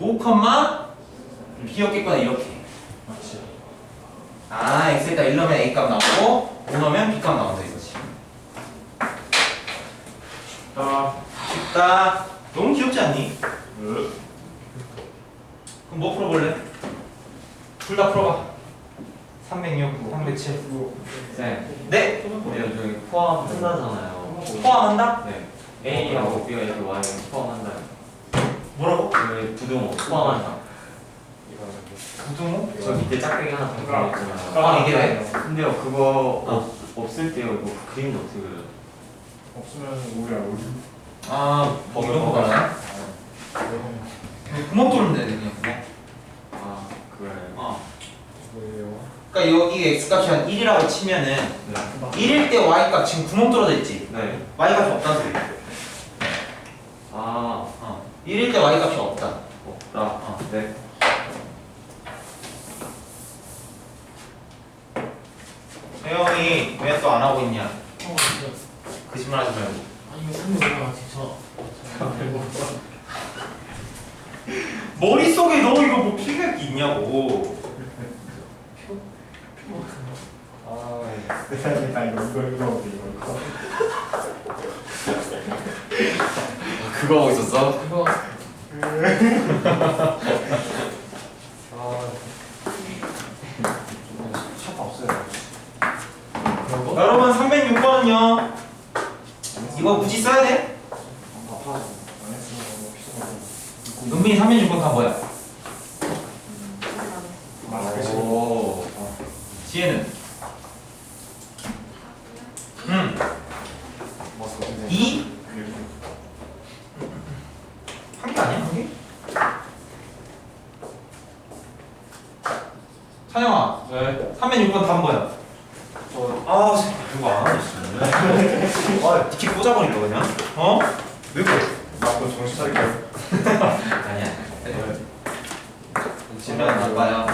5 컴마 B였겠거나 이렇게 맞지. 아 x에다 1 넣으면 a 값 나오고 5 넣으면 b 값 나온다 이거지 아, 쉽다 너무 귀엽지 않니? 으. 그럼 뭐 풀어볼래? 둘 다 풀어봐 306, 307 네. 네 우리가 저기 포함한다잖아요. 포함한다? 네. A하고 B가 이렇게 Y를 포함한다. 뭐라고? 그 부등호 포함한다. 부등호? 저 밑에 짝대기 하나 더 들어있잖아요. 아 이게 왜? 근데요 그거 없, 없을 때요 이거 그림도 어떻게 그려요? 없으면 우리 알고. 아뭐 이런 거 가나? 구멍 뚫으면 돼 그냥 아 그래. 어. 뭐예요? 그러니까 요, 이게 x값이 한 1이라고 치면은 네. 1일 때 y값 지금 구멍 뚫어져 있지 네. y값이 없다는 소리야 아 어. 1일 때 y값이 없다 없다. 어. 네. 혜영이 왜 또 안 하고 있냐 어, 진짜. 거짓말 하지 말고 아니 이거 상대 올라가 진짜. 머릿속에 너 이거 뭐 필각이 있냐고 아, 세상에 다 이거 이거 이거 이거 이거. 그거 하고 있었어? 이거 아, 샷 없어요. 여러분 306번은요 이거 굳이 써야 돼? 아파. 안 했으면 너무 피곤하고. 은빈이 306번 다 뭐야? 오. 지혜는? 응 맞어. 근데 2? 이렇게. 한 개 아니야? 한 개? 찬영아 네. 306번 답은 뭐야? 저아 이거 안 있어 아 티켓 꽂아버릴까 그냥? 어? 왜 그래? 맞고 정신 차릴게요. 아니야 지면 나빠요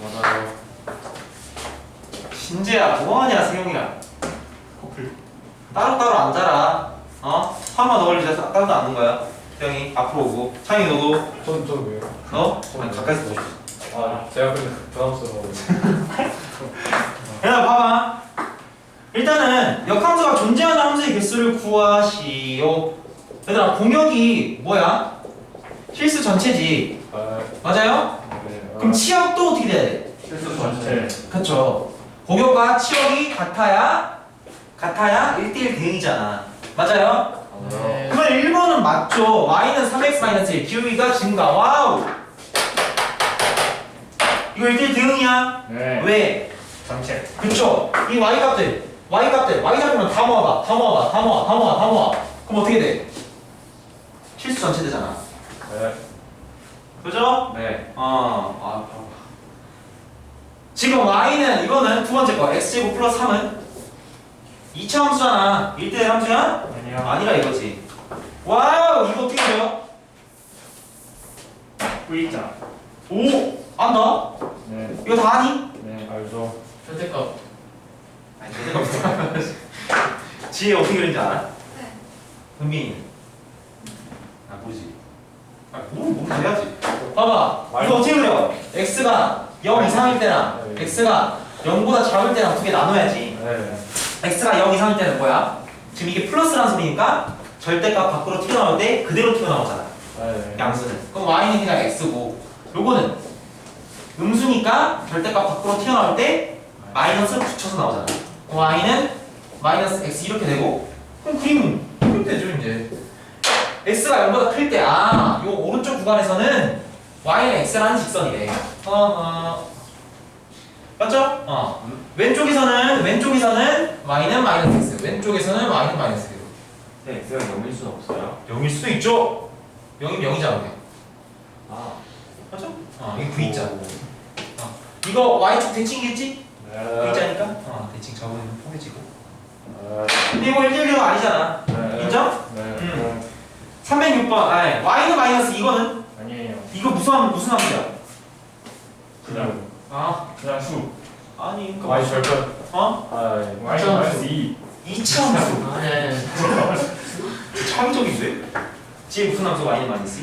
맞아요. 신재야 뭐하냐 승용이랑 커플 따로따로 앉아라 어? 화마 너 걸리자 따로 앉는 거야 태영이 앞으로 오고 창이 너도 전, 전 왜요? 너? 아니 가까이서 보고 싶어 아, 제가 근데 부담스러워. 얘들아 봐봐 일단은 역함수가 존재하는 함수의 개수를 구하시오 얘들아 공역이 뭐야? 실수 전체지 아, 맞아요? 네. 그럼 치역도 어떻게 돼야 돼? 실수 전체. 그쵸 공역과 치역이 같아야 같아야 1대1 대응이잖아 맞아요? 네. 그러면 1번은 맞죠 y는 3x-1 기울기가 증가 와우 이거 1대1 대응이야 네. 왜? 전체. 그쵸 이 y 값들 y 값들 y 잡으면 다 모아봐 다 모아봐 다 모아 다 모아 다 모아 그럼 어떻게 돼? 실수 전체 되잖아 네. 그죠? 네. 어 아, 지금 y는 이거는 두 번째 거 x제곱 플러스 3은 2차 함수잖아 1대1 함수야? 아니야. 아니라 이거지 와우 이거 어떻게 돼요? V자. 오! 안다? 네. 이거 다 아니? 네, 알죠. 절대값. 아니 제대로 지혜 어떻게 그린지 알아? 네. 은빈이는? 아 모르지 아 모르 모르 해야지 봐봐 이거 어떻게 그려? x가 0 이상일 때랑 네. x가 0보다 작을 때랑 두 개 나눠야지 네. x가 0 이상일 때는 뭐야? 지금 이게 플러스라는 소리니까 절대값 밖으로 튀어나올 때 그대로 튀어나오잖아 네. 양수는 그럼 y는 그냥 x고 요거는 음수니까 절대값 밖으로 튀어나올 때 마이너스를 붙여서 나오잖아 그럼 y는 마이너스 x 이렇게 되고 그럼 그림 그림 되죠 이제 x가 0보다 클 때 아 요 오른쪽 구간에서는 y는 x라는 직선이래 어어 맞죠? 어 왼쪽에서는 왼쪽에서는 y는 마이너스 x 왼쪽에서는 y는 마이너스 x 네. X가 0일 수는 없어요. 0일 수도 있죠 0이면 0이잖아 그냥 아. 맞죠? 어, 이게 V자. 어. 이거 Y축 대칭이겠지? 네. V자니까? 어, 대칭 적으면 포개지고. 네. 근데 이거 1대1가 아니잖아. 네. 인정? 네. 음. 306번. 아, Y는 마이너스 이거는? 아니에요. 이거 무슨, 무슨 함수야? 그냥 아, 그냥 수. 아니, 그니까. Y 절편. 어? 아, Y 마이너스 2. 2차 함수. 아니 아니. 창의적인데? 지금 무슨 함수 Y는 마이너스?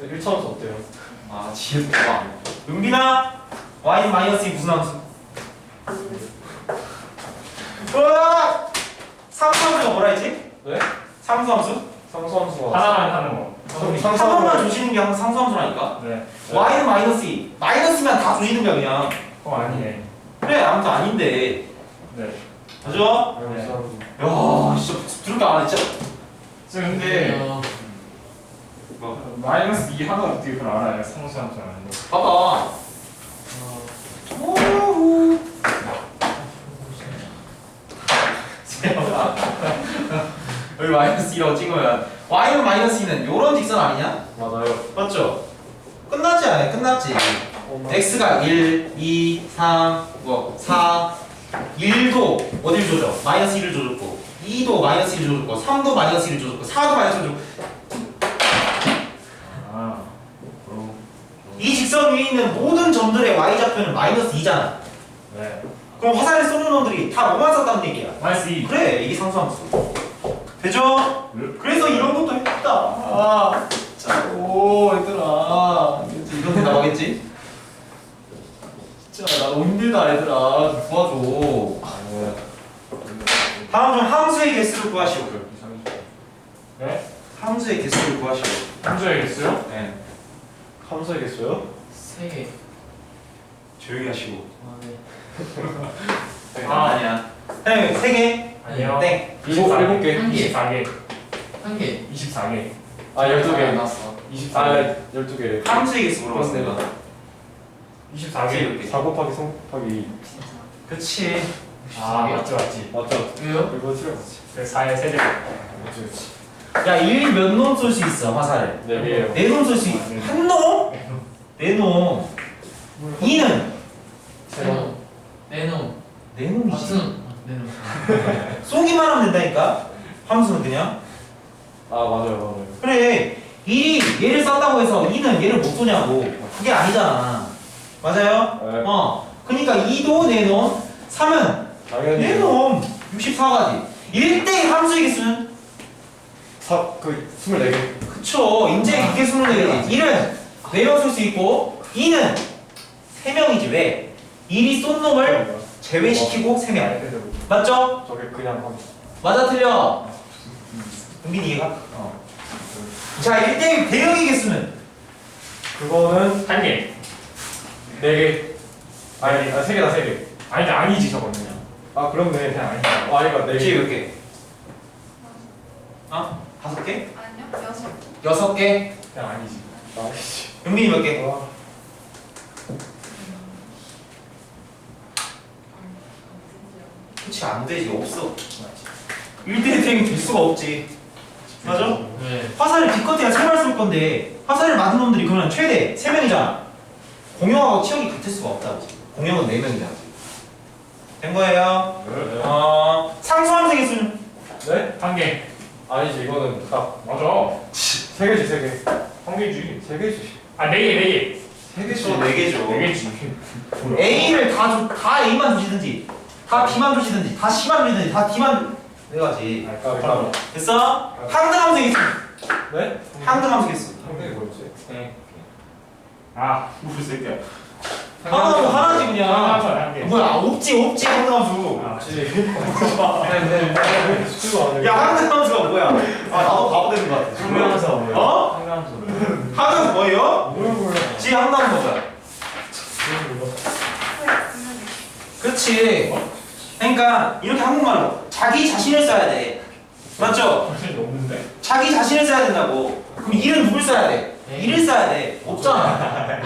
1차원수 어때요? 아 지금 와 은빈아 y 마이너스 2 무슨 함수? 으아! 상수함수가 뭐라 했지? 네? 상수함수? 상수함수가 하나만 하는 거. 한 번만 조시는 게 항상 상수함수라니까 네. y는 마이너스 2 마이너스면 다 조시는 거야 그냥 어 아니네. 그래 아무튼 아닌데 네. 맞아? 네. 야 진짜 들을 게 안 했지? 근데 어, 마이너스 2 하나 어떻게 그걸 알아요? 상수함수 아닌데. 봐봐 어, 오우. 여기 마이너스 1라고 찍으면 y는 마이너스 2는 요런 직선 아니냐? 맞아요 맞죠? 끝났지 않아요? 끝났지 x가 1, 2, 3, 뭐 4, 1도 어딜 조져? 마이너스 1을 조졌고 2도 마이너스 1을 조졌고 3도 마이너스 1을 조졌고 4도 마이너스 1을 조졌고 이 직선 위에 있는 모든 점들의 y좌표는 마이너스 2잖아. 네. 그럼 화살을 쏘는 놈들이 다 뭐만 썼다는 얘기야? 마이너스 2. 그래 이게 상수함수. 되죠? 그래서 이런 것도 했다. 아. 진짜. 오 얘들아. 이런 데 나오겠지? 진짜 나 너무 힘들다 얘들아. 좀 도와줘. 다음 중 함수의 개수를 구하시오. 네? 함수의 개수를 구하시오. 함수야겠어요? 네 함수이겠어요? 세 개. 조용히 하시고 아, 네. 네, 아. 아니야 네, 3개 아니요. 땡 24 일곱 개. 한 개. 24개. 한 개. 24개. 아 12개 나왔어. 24개. 아 12개 함수의 개수 물어봤어 내가 24개. 이렇게 4 곱하기 3 곱하기 그치 아 맞지 맞지. 맞죠? 왜요? 이거 틀렸지 그래 4에 3개. 그렇지 그렇지 야 1이 몇놈 쏠 수 있어 화살을? 네 개예요 네 놈 쏠 수 있어 한 놈? 네 놈. 2는 네놈. 네놈. 네 놈이지. 버튼. 네놈. 쏘기만 하면 된다니까. 함수는 그냥. 아 맞아요 맞아요 그래. 1이 얘를 쐈다고 해서 2는 얘를 못 쏘냐고. 그게 아니잖아. 맞아요? 네. 어. 그러니까 2도 네 놈, 3은 당연히 네 놈. 64가지. 1대 함수의 개수는? 4, 그 24개 그쵸. 이제 이게 24개지. 1은 4명 쏠 수 있고 2는 3명이지. 왜? 1이 쏜 놈을 제외시키고 3명. 맞죠? 저게 그냥 함 맞아 틀려. 은빈이 이해가? 어. 자 1대1 대형의 개수는? 그거는 한 개. 4개 아니 아 3개다 3개 아니 아니지 저거는요. 아 그렇네 그냥 아니지. 아 이거 4개 뒤에 몇 개? 어? 다섯 개? 아니요, 여섯. 여섯 개? 그냥 아니지. 아이씨 은빈이 몇 개? 아, 그치 안 되지 없어 1대1 대형이 될 수가 없지 맞아? 네. 화살을 기껏해야 세발 쏠 건데 화살을 맞은 놈들이 그러면 최대 3명이잖아 공용하고 치역이 같을 수가 없다 공용은 4명이잖아 된 거예요? 네. 어... 상수 함수 개수는? 네? 한 개. 아니지 이거는 딱 맞아. 3개지 3개 한 개지. 3개지 아네 개, 네 개. 3개죠 4개죠 네 개지. A를 다, 조, 다 A만 주시든지 다 B만 주시든지 다 C만 주시든지 다 D만 내가지 아까 그다음 됐어? 항등함수 개수 네? 항등함수 개수 상당히 뭐였지? 아 우리 새끼야. 하나도 하나지 그냥 하나만 한 개. 뭐야 없지 없지 아, 그렇지 수가 아니고 야 항등함수가 뭐야 아 나도 바보 되는 거 같아? 어? 항등함수 뭐예요? 지 항등함수 뭐야 그렇지 그러니까 이렇게 한국말로 자기 자신을 써야 돼 맞죠? 자기 자신을 써야 된다고. 그럼 일은 누굴 써야 돼? 네. 일을 써야 돼. 없잖아.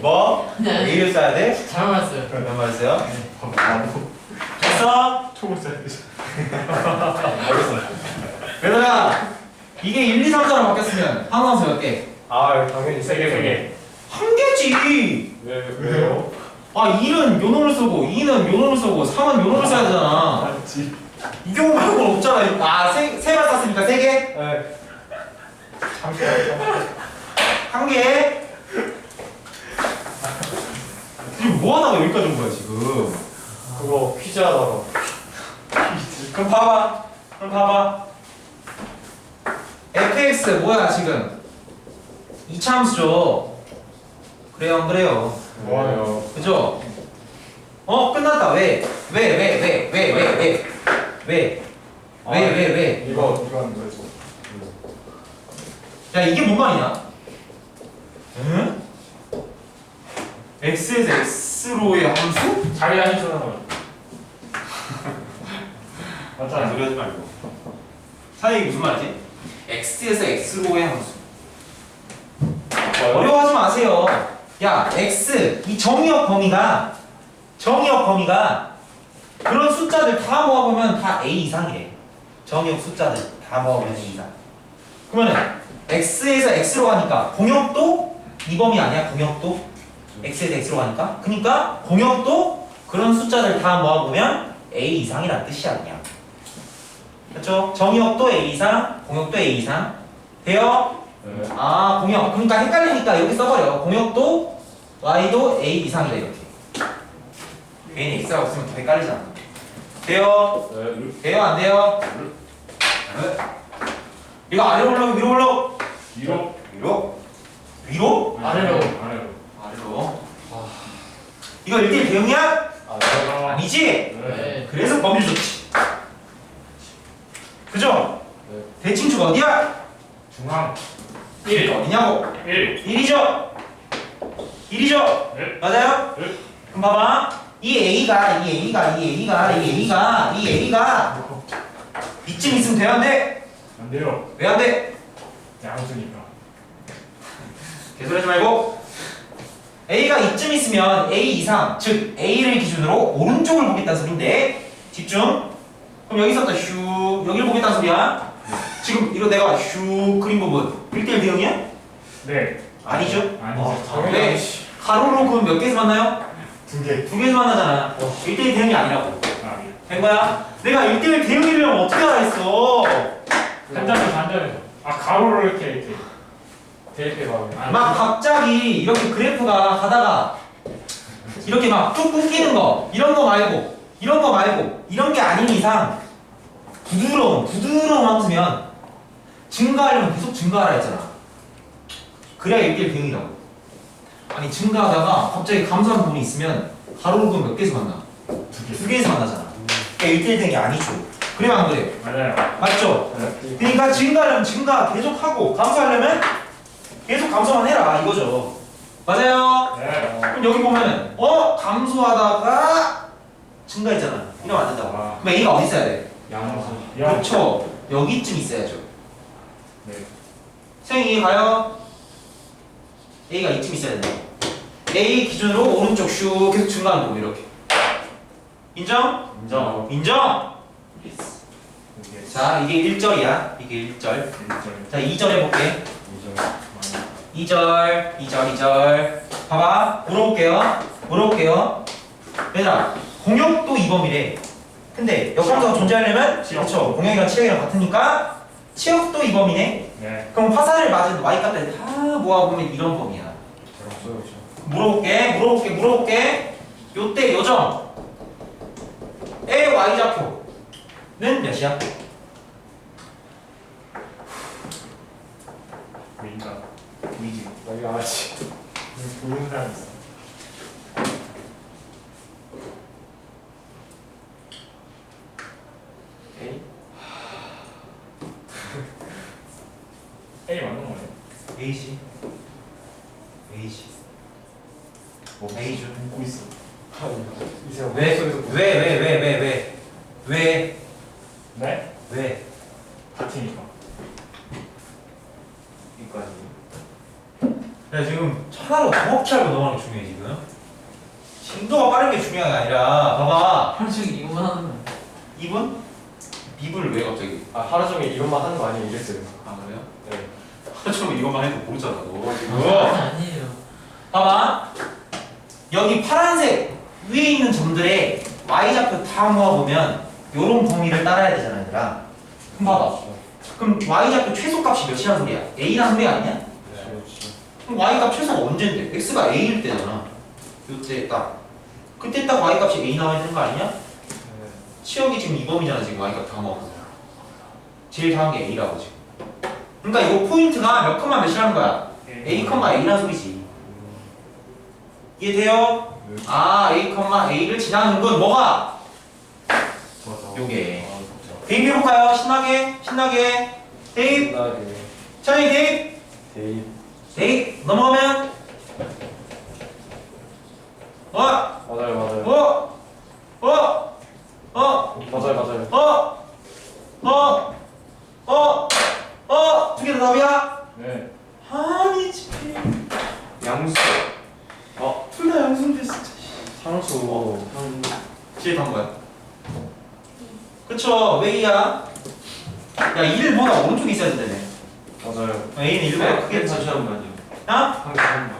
뭐? 네. 일을 써야 돼? 잘 말했어요. 몇 말했어요? 나도 됐어? 총을 써야지. 얘들아, 이게 1, 2, 3, 4로 바뀌었으면 항상수 몇 개? 아 당연히 세 개, 세 개. 한 개지. 왜 왜요? 아, 1은 요 놈을 쓰고, 2는 요 놈을 쓰고, 3은 요 놈을 써야 되잖아. 맞지. 이 경우 말고는 없잖아. 아, 세, 세발 썼으니까 세 개? 네 한 개? 지금 뭐 하다가 여기까지 온 거야, 지금? 그거 퀴즈 하다가 그럼 봐봐. 그럼 봐봐. fx 뭐야 지금? 2차 함수죠. 그래요, 안 그래요? 뭐하요? 그죠? 어, 끝났다. 왜? 왜, 왜, 왜, 왜, 왜, 왜? 왜? 왜, 왜, 왜? 이거 이건 뭐지? 야, 이게 뭔 말이냐? X에서 x로의 함수? 자기 안에 쓰는 거. 맞잖아. 소리 하지 말고. 사이 무슨 말이지? x에서 x로의 함수. 어려워하지 마세요. 야, x 이 정의역 범위가 정의역 범위가 그런 숫자들 다 모아보면 다 a 이상이래. 정의역 숫자들 다 모아보면 a 이상. 그러면은 x에서 x로 가니까 공역도 이 범위 아니야? 공역도 x에서 x로 가니까. 그러니까 공역도 그런 숫자들 다 모아보면 a 이상이란 뜻이야 그냥. 그렇죠? 정의역도 a 이상, 공역도 a 이상. 돼요? 네. 아 공역 그러니까 헷갈리니까 여기 써버려 공역도 y도 a 이상이다 이렇게 괜히 x라고 쓰면 더 헷갈리잖아 돼요? 네. 돼요 안 돼요? 네. 이거 아래로 올라오고 위로 올라오고 위로. 위로? 위로? 아래로. 아래로. 아래로 이거 1대1 대응이야? 아, 아니지? 네. 네. 그래서 범위 좋지 그죠? 네. 대칭축 어디야? 중앙. 1 어디냐고 1. 1이죠? 1이죠? 네. 맞아요? 네. 그럼 봐봐. 이 A가, 이 A가, 이 A가, 이 A가, 이 A가 이쯤 있으면 돼야 안 돼? 안 돼요. 왜 안 돼? 양수니까. 개소리하지 말고. A가 이쯤 있으면 A 이상, 즉 A를 기준으로 오른쪽을 보겠다는 소린데 집중. 그럼 여기서부터 슈, 여기를 보겠다는 소리야. 지금 이거 내가 슈 그린 부분 1대1 대응이야? 네. 아니죠? 아니죠. 왜? 가로로 그럼 몇 개에서 만나요? 두 개. 두 개에서 만나잖아. 1대1 대응이 아니라고. 아, 예. 된 거야? 내가 1대1 대응이려면 어떻게 알아 했어? 한 잔에서 한 잔에서. 아, 가로로 이렇게 이렇게. 대입해 봐. 막 갑자기 이렇게 그래프가 가다가 이렇게 막뚝 끊기는 거 이런 거 말고 이런 거 말고 이런 게 아닌 이상 부드러운 부드러운 함수면 증가하려면 계속 증가하라 했잖아 그래야 1대1 대응이라고 아니 증가하다가 갑자기 감소한 부분이 있으면 가로로 그 몇 개에서 만나? 두 개. 두 개에서 만나잖아 그러니까 1대1 대응이 아니죠 그래요 안 그래? 맞아요. 맞죠? 네. 그러니까 증가하려면 증가 계속하고 감소하려면 계속 감소만 해라 이거죠 맞아요 네. 그럼 여기 보면은 어 감소하다가 증가했잖아 이러면 안 된다고 아. 그럼 A가 어디 있어야 돼? 양수. 양. 그렇죠 여기쯤 있어야죠 네. 이해 가요? A가 이쯤 있어야 돼 A 기준으로 오른쪽 슉 계속 증가하는 거 이렇게 인정? 인정. 인정? 자 이게 1절이야 이게 1절 1절. 자 2절 해볼게 2절. 2절, 2절, 2절. 봐봐. 물어볼게요. 물어볼게요. 얘들아, 공역도 2범이래. 근데 역함수가 존재하려면 그렇죠. 공역이랑 치역이랑 같으니까 치역도 2범이네. 네. 그럼 화살을 맞은 y 값들 다 모아보면 이런 범위야. 없어요, 물어볼게, 물어볼게, 물어볼게. 요때 요점. 의 y 좌표는 몇이야? 위인가. 위지. 여기 아치. 보는 사람 있어. A? A 맞는 거예요? A지. A지. 뭐 A죠. 웃고 있어. 이제 왜? 왜? 왜? 왜? 왜? 왜? 왜? 네. 왜? 같으니까. 이까지. 야 지금 하나로 정확히 알고 넘어가는 게 중요해 지금 진도가 빠른 게 중요한 게 아니라 봐봐 하루 종일 이것만 하는 거야. 2분? 2분을 왜 갑자기 아 하루 종일 이것만 하는 거 아니에요? 이랬어요. 아 그래요? 네. 하루처럼 이것만 해도 모르잖아 너 지금 아니에요. 봐봐 여기 파란색 위에 있는 점들의 y좌표 다 모아보면 요런 범위를 따라야 되잖아 얘들아 그럼 봐봐 그럼 y좌표 최소값이 몇이라는 소리야? a라는 소리 아니야? 그럼 y값 최소가 언젠데? x가 a일 때잖아 요때 딱 그때 딱 y값이 a 나와야 되는 거 아니냐? 치역이 지금 2범이잖아 지금 y값 다 먹어서 제일 작은 게 a라고 지금 그러니까 이거 포인트가 몇 컴마 몇이라는 거야? A 컴마 A라는 소리지. 이해돼요? 아 A 컴마 A를 지나는 건 뭐가? 요게. 대입 해볼까요? 신나게 신나게 대입 신나게 천천히 대입 대입 대입 넘어가면 어? 맞아요 맞아요 어? 어? 어? 맞아요 맞아요 어? 어? 어? 어? 두개다 답이야? 네. 아니 지금 양수. 어, 둘다 양수인데 진짜 상수 뒤에 단 거야 그쵸 왜 이야? 야 1보다 오른쪽에 있어야 된다네 맞아요 A는 1보다 네? 크게 그게 쳐 잠시만요. 야? 잠시만요.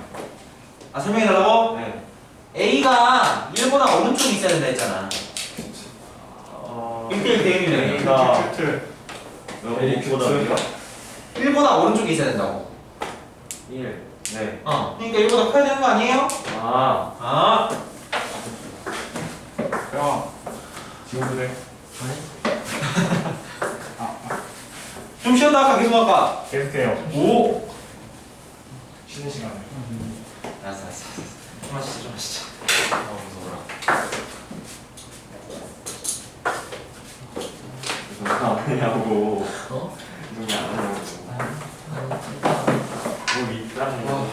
아 설명해달라고? 네. A가 1보다 오른쪽에 있어야 된다 했잖아 어, 1대1 대응이네 A가 큐트. 너보다 1보다 오른쪽에 있어야 된다고 1. 네. 어 그러니까 1보다 커야 되는 거 아니에요? 아, 아 야. 지금 그래. 좀 쉬었다 할까 계속 할까? 계속해요. 오 쉬는 시간에. 알았어 알았어 알았어 좀 마시자 좀 마시자 어 무서워라 이거 안 하냐고. 어? 이거 안 하냐고. 아, 이따. 뭐 있다는 거.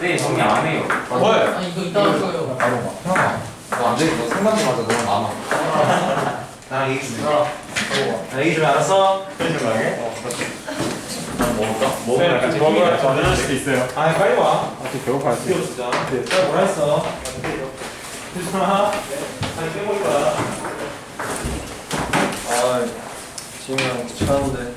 네, 정리 안 해요. 뭘? 아 이거 이따 할 거예요. 바로 막 형아 너안 돼 너 생각지 마자 너무 많아 나랑 얘기 좀 해. 어나 얘기 좀 해, 알았어? 쉬는 시간에. 먹을까? 네, 먹으면 같이 먹어야 전화할 수도 있어요. 아 빨리 와. 아직 배고파요 드디어 진짜 내가 뭐라 했어? 괜찮아? 아니 빼먹을 거야. 아 지금 형 귀찮은데